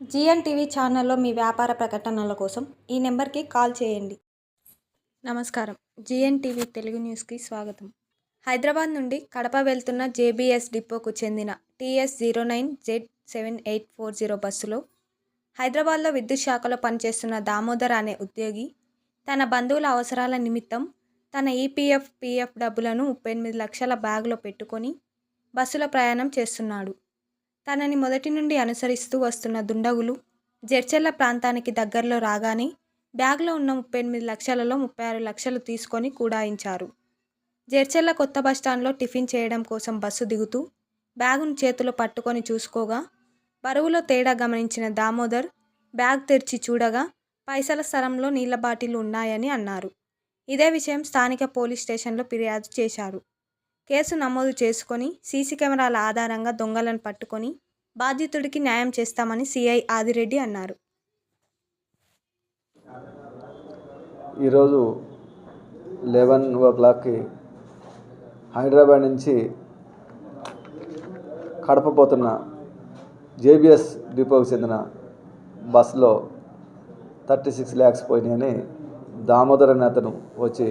GN TV ఛానల్లో మీ వ్యాపార ప్రకటనల కోసం ఈ నెంబర్కి కాల్ చేయండి. నమస్కారం. జిఎన్ టీవీ తెలుగు న్యూస్కి స్వాగతం. హైదరాబాద్ నుండి కడప వెళ్తున్న జేబీఎస్ డిపోకు చెందిన TS zero nine Z seven eight four zero బస్సులో హైదరాబాద్లో విద్యుత్ శాఖలో పనిచేస్తున్న దామోదర్ అనే ఉద్యోగి తన బంధువుల అవసరాల నిమిత్తం తన ఈపీఎఫ్ పీఎఫ్ డబ్బులను ముప్పై ఎనిమిది లక్షల బ్యాగ్లో పెట్టుకొని బస్సులో ప్రయాణం చేస్తున్నాడు. తనని మొదటి నుండి అనుసరిస్తూ వస్తున్న దుండగులు జడ్చెర్ల ప్రాంతానికి దగ్గరలో రాగానే బ్యాగ్లో ఉన్న ముప్పై ఎనిమిది లక్షలలో ముప్పై ఆరు లక్షలు తీసుకొని కూడాయించారు. జడ్చెర్ల కొత్త బస్టాండ్లో టిఫిన్ చేయడం కోసం బస్సు దిగుతూ బ్యాగును చేతిలో పట్టుకొని చూసుకోగా బరువులో తేడా గమనించిన దామోదర్ బ్యాగ్ తెరిచి చూడగా పైసల స్థలంలో నీళ్ళ బాటిల్ ఉన్నాయని అన్నారు. ఇదే విషయం స్థానిక పోలీస్ స్టేషన్లో ఫిర్యాదు చేశారు. కేసు నమోదు చేసుకొని సీసీ కెమెరాల ఆధారంగా దొంగలను పట్టుకొని బాధితుడికి న్యాయం చేస్తామని సిఐ ఆదిరెడ్డి అన్నారు. ఈరోజు లెవెన్ ఓ క్లాక్కి హైదరాబాద్ నుంచి కడప పోతున్న జేబిఎస్ డిపోకి చెందిన బస్సులో థర్టీ సిక్స్ ల్యాక్స్ పోయినాయని దామోదర్ అనే అతను వచ్చి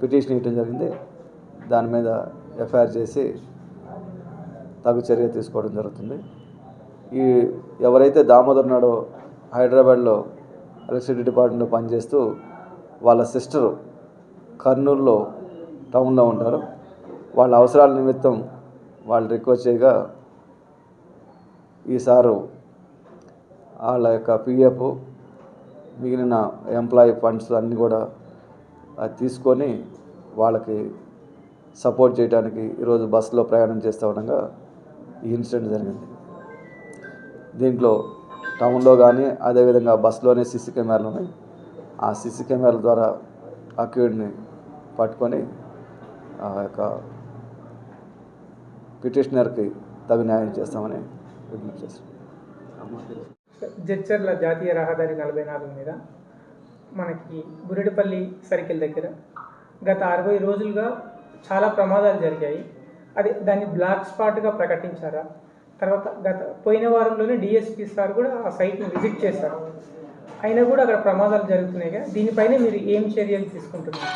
పిటిషన్ ఇవ్వడం జరిగింది. దాని మీద ఎఫ్ఐఆర్ చేసి తగు చర్య తీసుకోవడం జరుగుతుంది. ఈ ఎవరైతే దామోదర్ ఉన్నాడో హైదరాబాద్లో ఎలక్ట్రిసిటీ డిపార్ట్మెంట్లో పనిచేస్తూ వాళ్ళ సిస్టరు కర్నూలులో టౌన్లో ఉంటారు వాళ్ళ అవసరాల నిమిత్తం వాళ్ళు రిక్వెస్ట్ చేయగా ఈ సారు వాళ్ళ యొక్క పిఎఫ్ మిగిలిన ఎంప్లాయీ ఫండ్స్ అన్నీ కూడా అది తీసుకొని వాళ్ళకి సపోర్ట్ చేయడానికి ఈరోజు బస్సులో ప్రయాణం చేస్తూ ఉండగా ఈ ఇన్సిడెంట్ జరిగింది. దీంట్లో టౌన్లో కానీ అదేవిధంగా బస్సులోనే సీసీ కెమెరాలు ఉన్నాయి. ఆ సీసీ కెమెరాల ద్వారా అక్యూడ్ని పట్టుకొని ఆ యొక్క పిటిషనర్కి తగు న్యాయం చేస్తామని విజ్ఞప్తి చేస్తాం జడ్చర్ల జాతీయ రహదారి నలభై నాలుగు మీద మనకి గురెడపల్లి సర్కిల్ దగ్గర గత అరవై రోజులుగా చాలా ప్రమాదాలు జరిగాయి. అది దాన్ని బ్లాక్ స్పాట్గా ప్రకటించారా? తర్వాత గత పోయిన వారంలోనే డిఎస్పీ సార్ కూడా ఆ సైట్ని విజిట్ చేశారు. అయినా కూడా అక్కడ ప్రమాదాలు జరుగుతున్నాయి కదా దీనిపైన మీరు ఏం చర్యలు తీసుకుంటున్నారు?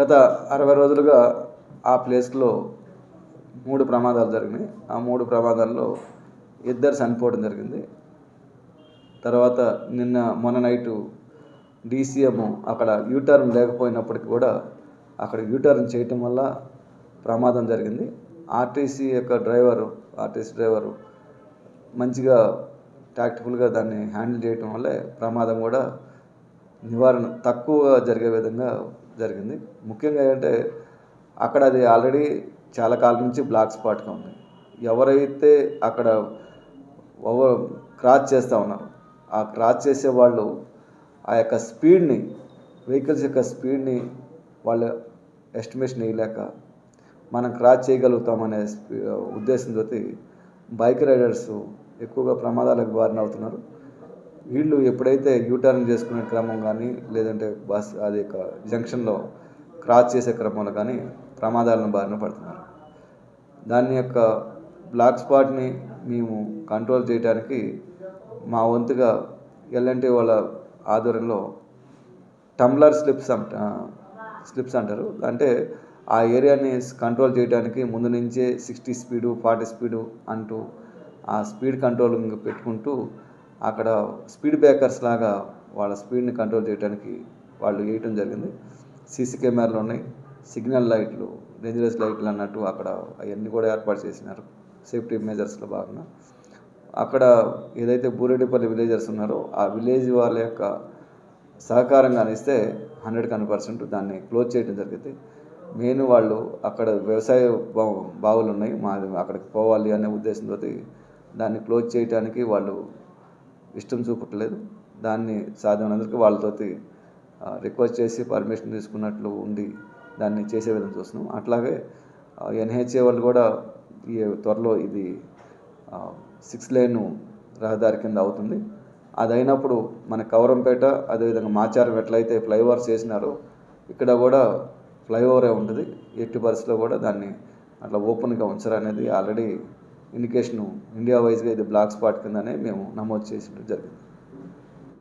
గత అరవై రోజులుగా ఆ ప్లేస్లో మూడు ప్రమాదాలు జరిగినాయి. ఆ మూడు ప్రమాదాల్లో ఇద్దరు చనిపోవడం జరిగింది. తర్వాత నిన్న మొన్న నైటు డీసీఎం అక్కడ యూటర్న్ లేకపోయినప్పటికీ కూడా అక్కడ యూటర్న్ చేయటం వల్ల ప్రమాదం జరిగింది. ఆర్టీసీ యొక్క డ్రైవరు ఆర్టీసీ డ్రైవరు మంచిగా టాక్టిఫుల్గా దాన్ని హ్యాండిల్ చేయటం వల్లే ప్రమాదం కూడా నివారణ తక్కువగా జరిగే విధంగా జరిగింది. ముఖ్యంగా ఏంటంటే అక్కడ అది ఆల్రెడీ చాలా కాలం నుంచి బ్లాక్ స్పాట్గా ఉంది. ఎవరైతే అక్కడ ఓవర్ క్రాస్ చేస్తూ ఉన్నారు ఆ క్రాస్ చేసే వాళ్ళు ఆ యొక్క స్పీడ్ని వెహికల్స్ యొక్క స్పీడ్ని వాళ్ళ ఎస్టిమేషన్ వేయలేక మనం క్రాస్ చేయగలుగుతామనే స్పీ- ఉద్దేశంతో బైక్ రైడర్స్ ఎక్కువగా ప్రమాదాలకు బారిన అవుతున్నారు వీళ్ళు ఎప్పుడైతే యూటర్న్ చేసుకునే క్రమం కానీ లేదంటే బస్ అది యొక్క జంక్షన్లో క్రాస్ చేసే క్రమంలో కానీ ప్రమాదాలను బారిన పడుతున్నారు. దాని యొక్క బ్లాక్ స్పాట్ని మేము కంట్రోల్ చేయడానికి మా వంతుగా ఎల్ఎన్టీ వాళ్ళ ఆధ్వర్యంలో టంబ్లర్ స్లిప్స్ అంట స్లిప్స్ అంటారు. అంటే ఆ ఏరియాని కంట్రోల్ చేయడానికి ముందు నుంచే సిక్స్టీ స్పీడు ఫార్టీ స్పీడు అంటూ ఆ స్పీడ్ కంట్రోలింగ్ పెట్టుకుంటూ అక్కడ స్పీడ్ బ్రేకర్స్ లాగా వాళ్ళ స్పీడ్ని కంట్రోల్ చేయడానికి వాళ్ళు వేయటం జరిగింది. సీసీ కెమెరాలు ఉన్నాయి సిగ్నల్ లైట్లు డేంజరస్ లైట్లు అన్నట్టు అక్కడ అవన్నీ కూడా ఏర్పాటు చేసినారు. సేఫ్టీ మెజర్స్లో భాగంగా. అక్కడ ఏదైతే బూరెడ్డిపల్లి విలేజర్స్ ఉన్నారో ఆ విలేజ్ వాళ్ళ యొక్క సహకారం ఇస్తే హండ్రెడ్ హండ్రెడ్ పర్సెంట్ దాన్ని క్లోజ్ చేయడం జరిగింది. మెయిన్ వాళ్ళు అక్కడ వ్యవసాయ బా- బావులు ఉన్నాయి. మా అక్కడికి పోవాలి అనే ఉద్దేశంతో దాన్ని క్లోజ్ చేయడానికి వాళ్ళు ఇష్టం చూపట్లేదు. దాన్ని సాధ్యమైనందుకు వాళ్ళతోటి రిక్వెస్ట్ చేసి పర్మిషన్ తీసుకున్నట్లు ఉండి దాన్ని చేసే విధంగా చూస్తున్నాం. అట్లాగే ఎన్హెచ్ఏ వాళ్ళు కూడా ఈ త్వరలో ఇది సిక్స్ లేన్ రహదారి కింద అవుతుంది. అది అయినప్పుడు మన కవరంపేట అదేవిధంగా మాచారం ఎట్లయితే ఫ్లైఓవర్స్ చేసినారో ఇక్కడ కూడా ఫ్లైఓవరే ఉంటుంది. ఎట్టి పరిస్థితిలో కూడా దాన్ని అట్లా ఓపెన్గా ఉంచరు అనేది ఆల్రెడీ ఇండికేషను ఇండియా వైజ్గా ఇది బ్లాక్ స్పాట్ కిందనే మేము నమోదు చేసి జరిగింది.